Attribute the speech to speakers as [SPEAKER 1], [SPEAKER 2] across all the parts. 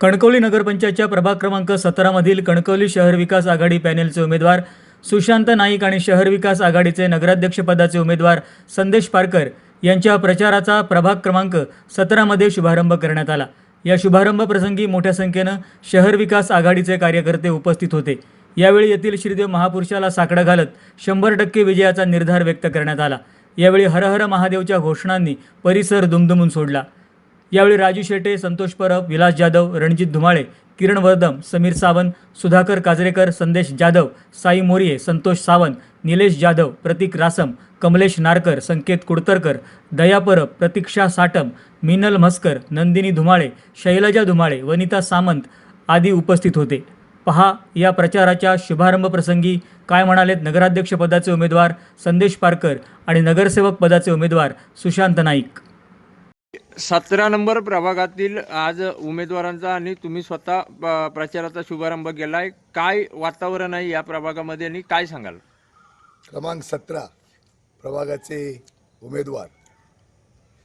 [SPEAKER 1] कणकवली नगरपंचायतच्या प्रभाग क्रमांक सतरामधील कणकवली शहर विकास आघाडी पॅनेलचे उमेदवार सुशांत नाईक आणि शहर विकास आघाडीचे नगराध्यक्षपदाचे उमेदवार संदेश पारकर यांच्या प्रचाराचा प्रभाग क्रमांक सतरामध्ये शुभारंभ करण्यात आला. या शुभारंभ प्रसंगी मोठ्या संख्येनं शहर विकास आघाडीचे कार्यकर्ते उपस्थित होते. यावेळी येथील श्रीदेव महापुरुषाला साकडं घालत शंभर टक्के विजयाचा निर्धार व्यक्त करण्यात आला. यावेळी हर हर महादेवच्या घोषणांनी परिसर दुमदुमून सोडला. यावेळी राजू शेटे संतोष परब विलास जाधव रणजित धुमाळे किरण वर्दम समीर सावंत सुधाकर काजरेकर संदेश जाधव साई मोरिये संतोष सावंत निलेश जाधव प्रतीक रासम कमलेश नारकर संकेत कुडतरकर दया परब प्रतीक्षा साटम मिनल म्हस्कर नंदिनी धुमाळे शैलजा धुमाळे वनिता सामंत आदी उपस्थित होते. पहा या प्रचाराच्या शुभारंभ प्रसंगी काय म्हणालेत नगराध्यक्षपदाचे उमेदवार संदेश पारकर आणि नगरसेवक पदाचे उमेदवार सुशांत नाईक.
[SPEAKER 2] सतरा नंबर प्रभागातील आज उमेदवारांचा आणि तुम्ही स्वतः प- प्रचाराचा शुभारंभ केलाय. काय वातावरण आहे या प्रभागामध्ये आणि काय सांगाल?
[SPEAKER 3] क्रमांक सतरा प्रभागाचे उमेदवार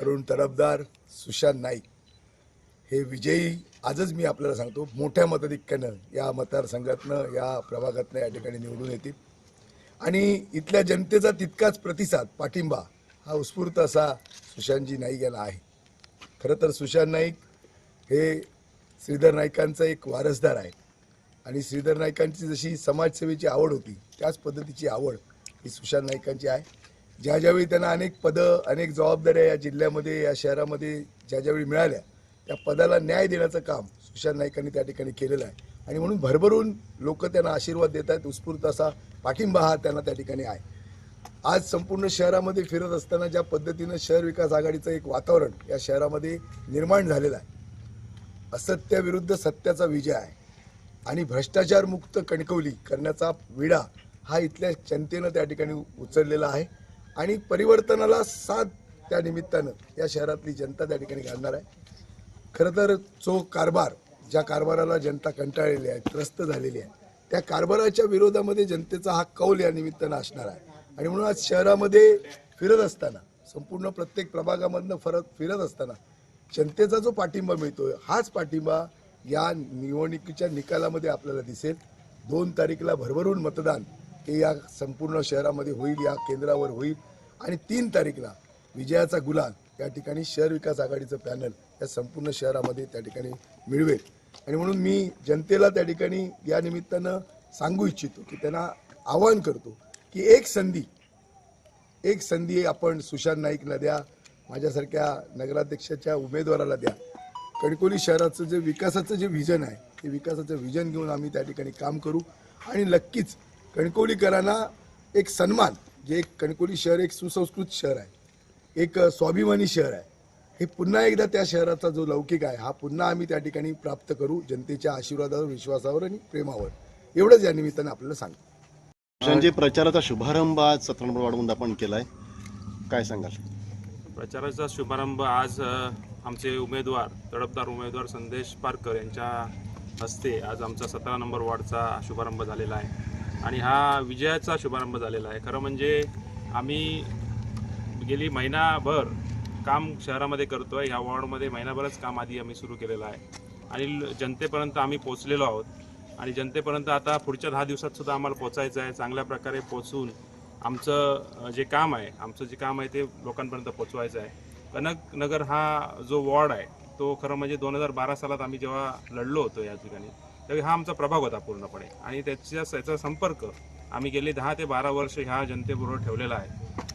[SPEAKER 3] तरुण तरफदार सुशांत नाईक. हे विजयी आजच मी आपल्याला सांगतो मोठ्या मताधिक्यानं या मतदारसंघातनं या प्रभागातनं या ठिकाणी निवडून येतील. आणि इथल्या जनतेचा तितकाच प्रतिसाद पाठिंबा हा उत्स्फूर्त असा सुशांतजी नाईक यांना आहे. खरं तर सुशांत नाईक हे श्रीधर नाईकांचा एक वारसदार आहे आणि श्रीधर नाईकांची जशी समाजसेवेची आवड होती त्याच पद्धतीची आवड ही सुशांत नाईकांची आहे. ज्या ज्यावेळी त्यांना अनेक पदं अनेक जबाबदाऱ्या या जिल्ह्यामध्ये या शहरामध्ये ज्या ज्यावेळी मिळाल्या त्या पदाला न्याय देण्याचं काम सुशांत नाईकांनी त्या ठिकाणी केलेलं आहे. आणि म्हणून भरभरून लोक त्यांना आशीर्वाद देत आहेत. उत्स्फूर्त असा पाठिंबा हा त्यांना त्या ठिकाणी आहे. आज संपूर्ण शहरामध्ये फिरत असताना ज्या पद्धतीनं शहर विकास आघाडीचं एक वातावरण या शहरामध्ये निर्माण झालेलं आहे असत्याविरुद्ध सत्याचा विजय आहे आणि भ्रष्टाचारमुक्त कणकवली करण्याचा विडा हा इथल्या जनतेनं त्या ठिकाणी उचललेला आहे आणि परिवर्तनाला साथ त्या निमित्तानं या शहरातली जनता त्या ठिकाणी घालणार आहे. खरं तर जो कारभार ज्या कारभाराला जनता कंटाळलेली आहे त्रस्त झालेली आहे त्या कारभाराच्या विरोधामध्ये जनतेचा हा कौल या निमित्तानं असणार आहे. आणि म्हणून आज शहरामध्ये फिरत असताना संपूर्ण प्रत्येक प्रभागामधनं फरक फिरत असताना जनतेचा जो पाठिंबा मिळतोय हाच पाठिंबा या निवडणुकीच्या निकालामध्ये आपल्याला दिसेल. दोन तारीखला भरभरून मतदान हे या संपूर्ण शहरामध्ये होईल या केंद्रावर होईल. आणि तीन तारीखला विजयाचा गुलाल या ठिकाणी शहर विकास आघाडीचं पॅनल या संपूर्ण शहरामध्ये त्या ठिकाणी मिळवेल. आणि म्हणून मी जनतेला त्या ठिकाणी या निमित्तानं सांगू इच्छितो की त्यांना आवाहन करतो की एक संधी एक संधी आपण सुशांत नाईकला द्या माझ्यासारख्या नगराध्यक्षाच्या उमेदवाराला द्या. कणकोली शहराचं जे विकासाचं जे व्हिजन आहे ते विकासाचं व्हिजन घेऊन आम्ही त्या ठिकाणी काम करू. आणि नक्कीच कणकोलीकरांना एक सन्मान जे एक कणकोली शहर एक सुसंस्कृत शहर आहे एक स्वाभिमानी शहर आहे. हे पुन्हा एकदा त्या शहराचा जो लौकिक आहे हा पुन्हा आम्ही त्या ठिकाणी प्राप्त करू जनतेच्या आशीर्वादावर विश्वासावर आणि प्रेमावर. एवढंच या निमित्तानं आपल्याला सांगतो.
[SPEAKER 4] म्हणजे प्रचाराचा शुभारंभ आज सतरा नंबर वाढवून आपण केलाय. काय सांगाल?
[SPEAKER 5] प्रचाराचा शुभारंभ आज अ, आमचे उमेदवार तडफदार उमेदवार संदेश पारकर यांच्या हस्ते आज आमचा सतरा नंबर वॉर्डचा शुभारंभ झालेला आहे. आणि हा विजयाचा शुभारंभ झालेला आहे. खरं म्हणजे आम्ही गेली महिनाभर काम शहरामध्ये करतो आहे ह्या वॉर्डमध्ये महिनाभरच काम आधी आम्ही सुरू केलेलं आहे. आणि ल- जनतेपर्यंत आम्ही पोचलेलो आहोत. आणि जनतेपर्यंत आता पुढच्या दहा दिवसात सुद्धा आम्हाला पोचायचं आहे चांगल्या प्रकारे पोचून आमचं जे काम आहे आमचं जे काम आहे ते लोकांपर्यंत पोचवायचं आहे. कनक नगर हा जो वॉर्ड आहे तो खरं म्हणजे दोन हजार बारा सालात आम्ही जेव्हा लढलो होतो या ठिकाणी त्यावेळी हा आमचा प्रभाग होता पूर्णपणे. आणि त्याच्या त्याचा संपर्क आम्ही गेले दहा ते बारा वर्ष ह्या जनतेबरोबर ठेवलेला आहे.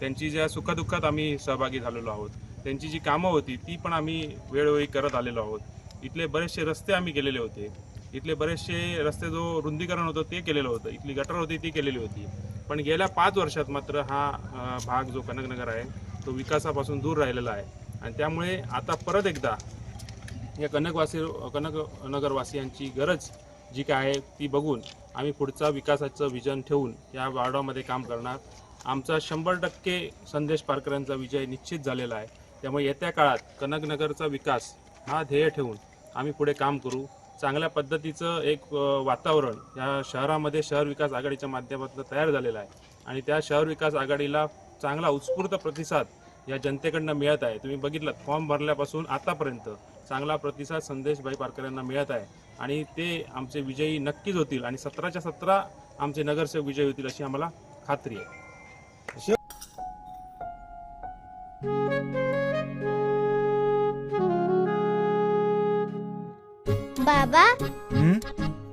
[SPEAKER 5] त्यांची ज्या सुखदुःखात आम्ही सहभागी झालेलो आहोत त्यांची जी कामं होती ती पण आम्ही वेळोवेळी करत आलेलो आहोत. इथले बरेचसे रस्ते आम्ही गेलेले होते. इथले बरेचसे रस्ते जो रुंदीकरण होतं ते केलेलं होतं. इथली गटर होती ती केलेली होती. पण गेल्या पाच वर्षात मात्र हा भाग जो कनकनगर आहे तो विकासापासून दूर राहिलेला आहे. आणि त्यामुळे आता परत एकदा या कनकवासी कनक नगरवासियांची गरज जी काय आहे ती बघून आम्ही पुढचा विकासाचं विजन ठेवून या वार्डामध्ये काम करणार. आमचा शंभर टक्के संदेश पारकरांचा विजय निश्चित झालेला आहे. त्यामुळे येत्या काळात कनकनगरचा विकास हा ध्येय ठेवून आम्ही पुढे काम करू. चांगल्या पद्धतीचं एक वातावरण या शहरामध्ये शहर विकास आघाडीच्या माध्यमातून तयार झालेलं आहे. आणि त्या शहर विकास आघाडीला चांगला उत्स्फूर्त प्रतिसाद या जनतेकडनं मिळत आहे. तुम्ही बघितलं फॉर्म भरल्यापासून आतापर्यंत चांगला प्रतिसाद संदेशभाई पारकर यांना मिळत आहे. आणि ते आमचे विजयी नक्कीच होतील आणि सतराच्या सतरा आमचे नगरसेवक विजयी होतील अशी आम्हाला खात्री आहे.